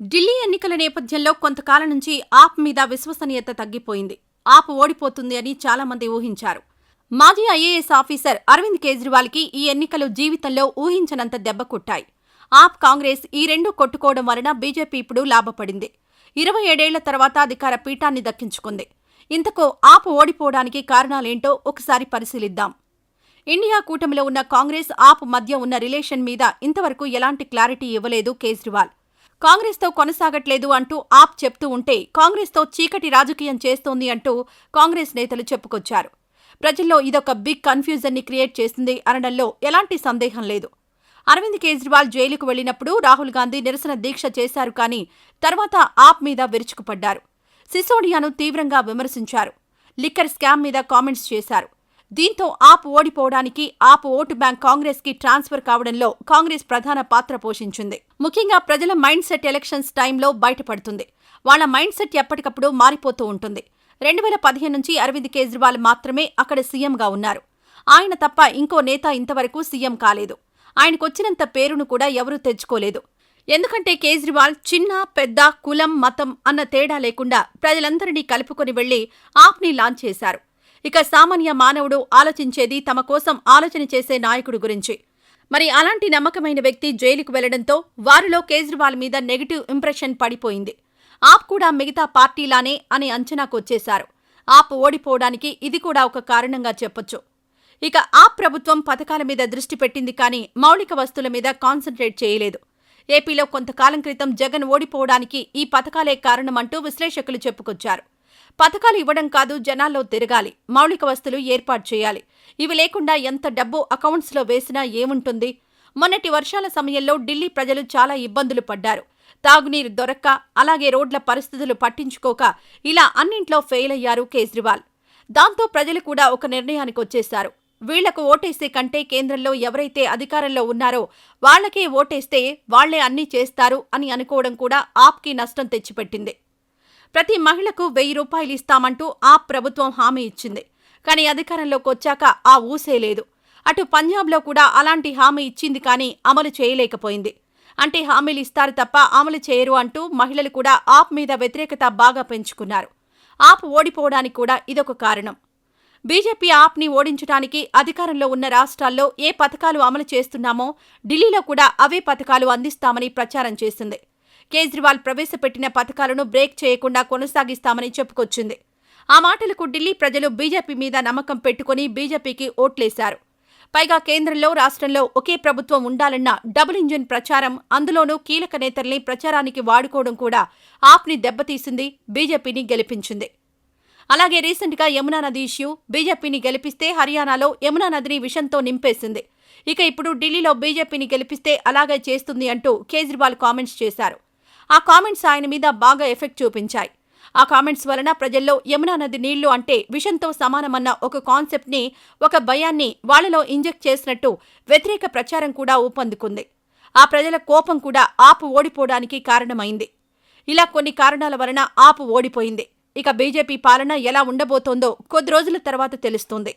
ఢిల్లీ ఎన్నికల నేపథ్యంలో కొంతకాలం నుంచి ఆప్ మీద విశ్వసనీయత తగ్గిపోయింది. ఆప్ ఓడిపోతుంది అని చాలా మంది ఊహించారు. మాజీ ఐఏఎస్ ఆఫీసర్ అరవింద్ కేజ్రీవాల్కి ఈ ఎన్నికలు జీవితంలో ఊహించనంత దెబ్బ కొట్టాయి. ఆప్ కాంగ్రెస్ ఈ రెండు కొట్టుకోవడం వలన బీజేపీ ఇప్పుడు లాభపడింది. ఇరవై ఏడేళ్ళ తర్వాత అధికార పీఠాన్ని దక్కించుకుంది. ఇంతకు ఆప్ ఓడిపోవడానికి కారణాలేంటో ఒకసారి పరిశీలిద్దాం. ఇండియా కూటమిలో ఉన్న కాంగ్రెస్ ఆప్ మధ్య ఉన్న రిలేషన్ మీద ఇంతవరకు ఎలాంటి క్లారిటీ ఇవ్వలేదు కేజ్రీవాల్. కాంగ్రెస్తో కొనసాగట్లేదు అంటూ ఆప్ చెప్తూ ఉంటే కాంగ్రెస్తో చీకటి రాజకీయం చేస్తోంది అంటూ కాంగ్రెస్ నేతలు చెప్పుకొచ్చారు. ప్రజల్లో ఇదొక బిగ్ కన్ఫ్యూజన్ని క్రియేట్ చేసింది అనడంలో ఎలాంటి సందేహం లేదు. అరవింద్ కేజ్రీవాల్ జైలుకు వెళ్ళినప్పుడు రాహుల్ గాంధీ నిరసన దీక్ష చేశారు కానీ తర్వాత ఆప్ మీద విరుచుకుపడ్డారు. సిసోడియాను తీవ్రంగా విమర్శించారు. లిక్కర్ స్కామ్ మీద కామెంట్స్ చేశారు. దీంతో ఆప్ ఓడిపోవడానికి ఆప్ ఓటు బ్యాంక్ కాంగ్రెస్కి ట్రాన్స్ఫర్ కావడంలో కాంగ్రెస్ ప్రధాన పాత్ర పోషించింది. ముఖ్యంగా ప్రజల మైండ్ సెట్ ఎలక్షన్స్ టైంలో బయటపడుతుంది. వాళ్ళ మైండ్ సెట్ ఎప్పటికప్పుడు మారిపోతూ ఉంటుంది. రెండు వేల పదిహేను నుంచి అరవింద్ కేజ్రీవాల్ మాత్రమే అక్కడ సీఎంగా ఉన్నారు. ఆయన తప్ప ఇంకో నేత ఇంతవరకు సీఎం కాలేదు. ఆయనకొచ్చినంత పేరును కూడా ఎవరూ తెచ్చుకోలేదు. ఎందుకంటే కేజ్రీవాల్ చిన్న పెద్ద కులం మతం అన్న తేడా లేకుండా ప్రజలందరినీ కలుపుకొని వెళ్ళి ఆప్ని లాంచ్ చేశారు. ఇక సామాన్య మానవుడు ఆలోచించేది తమ కోసం ఆలోచన చేసే నాయకుడు గురించి. మరి అలాంటి నమ్మకమైన వ్యక్తి జైలుకు వెళ్ళడంతో వారిలో కేజ్రీవాల్ మీద నెగిటివ్ ఇంప్రెషన్ పడిపోయింది. ఆప్ కూడా మిగతా పార్టీలానే అని అంచనాకొచ్చేశారు ఆప్ ఓడిపోవడానికి ఇది కూడా ఒక కారణంగా చెప్పొచ్చు. ఇక ఆప్ ప్రభుత్వం పథకాల మీద దృష్టి పెట్టింది కానీ మౌలిక వస్తువుల మీద కాన్సంట్రేట్ చేయలేదు. ఏపీలో కొంతకాలం క్రితం జగన్ ఓడిపోవడానికి ఈ పథకాలే కారణమంటూ విశ్లేషకులు చెప్పుకొచ్చారు. పథకాలు ఇవ్వడం కాదు జనాల్లో తిరగాలి. మౌలిక వస్తువులు ఏర్పాటు చేయాలి. ఇవి లేకుండా ఎంత డబ్బు అకౌంట్స్లో వేసినా ఏముంటుంది? మొన్నటి వర్షాల సమయంలో ఢిల్లీ ప్రజలు చాలా ఇబ్బందులు పడ్డారు. తాగునీరు దొరక్క అలాగే రోడ్ల పరిస్థితులు పట్టించుకోక ఇలా అన్నింట్లో ఫెయిల్ అయ్యారు కేజ్రీవాల్. దాంతో ప్రజలు కూడా ఒక నిర్ణయానికి వచ్చేశారు. వీళ్ళకు ఓటేసే కంటే కేంద్రంలో ఎవరైతే అధికారంలో ఉన్నారో వాళ్ళకే ఓటేస్తే వాళ్ళే అన్నీ చేస్తారు అని అనుకోవడం కూడా ఆప్కి నష్టం తెచ్చిపెట్టింది. ప్రతి మహిళకు వెయ్యి రూపాయలు ఇస్తామంటూ ఆప్ ప్రభుత్వం హామీ ఇచ్చింది. కానీ అధికారంలోకి వచ్చాక ఆ ఊసే లేదు. అటు పంజాబ్లో కూడా అలాంటి హామీ ఇచ్చింది కానీ అమలు చేయలేకపోయింది. అంటే హామీలు ఇస్తారు తప్ప అమలు చేయరు అంటూ మహిళలు కూడా ఆప్ మీద వ్యతిరేకత బాగా పెంచుకున్నారు. ఆప్ ఓడిపోవడానికి కూడా ఇదొక కారణం. బీజేపీ ఆప్ని ఓడించడానికి అధికారంలో ఉన్న రాష్ట్రాల్లో ఏ పథకాలు అమలు చేస్తున్నామో ఢిల్లీలో కూడా అవే పథకాలు అందిస్తామని ప్రచారం చేసింది. కేజ్రీవాల్ ప్రవేశపెట్టిన పథకాలను బ్రేక్ చేయకుండా కొనసాగిస్తామని చెప్పుకొచ్చింది. ఆ మాటలకు ఢిల్లీ ప్రజలు బీజేపీ మీద నమ్మకం పెట్టుకుని బీజేపీకి ఓట్లేశారు. పైగా కేంద్రంలో రాష్ట్రంలో ఒకే ప్రభుత్వం ఉండాలన్న డబుల్ ఇంజిన్ ప్రచారం అందులోనూ కీలక నేతల్ని ప్రచారానికి వాడుకోవడం కూడా ఆప్ని దెబ్బతీసింది బీజేపీని గెలిపించింది. అలాగే రీసెంట్గా యమునా నది ఇష్యూ బీజేపీని గెలిపిస్తే హర్యానాలో యమునా నదిని విషంతో నింపేసింది. ఇక ఇప్పుడు ఢిల్లీలో బీజేపీని గెలిపిస్తే అలాగే చేస్తుంది అంటూ కేజ్రీవాల్ కామెంట్స్ చేశారు. ఆ కామెంట్స్ ఆయన మీద బాగా ఎఫెక్ట్ చూపించాయి. ఆ కామెంట్స్ వలన ప్రజల్లో యమునా నది నీళ్ళు అంటే విషంతో సమానమన్న ఒక కాన్సెప్ట్ని ఒక భయాన్ని వాళ్ళలో ఇంజెక్ట్ చేసినట్టు వ్యతిరేక ప్రచారం కూడా ఊపందుకుంది. ఆ ప్రజల కోపం కూడా ఆపు ఓడిపోవడానికి కారణమైంది. ఇలా కొన్ని కారణాల వలన ఆపు ఓడిపోయింది. ఇక బీజేపీ పాలన ఎలా ఉండబోతోందో కొద్ది రోజుల తర్వాత తెలుస్తుంది.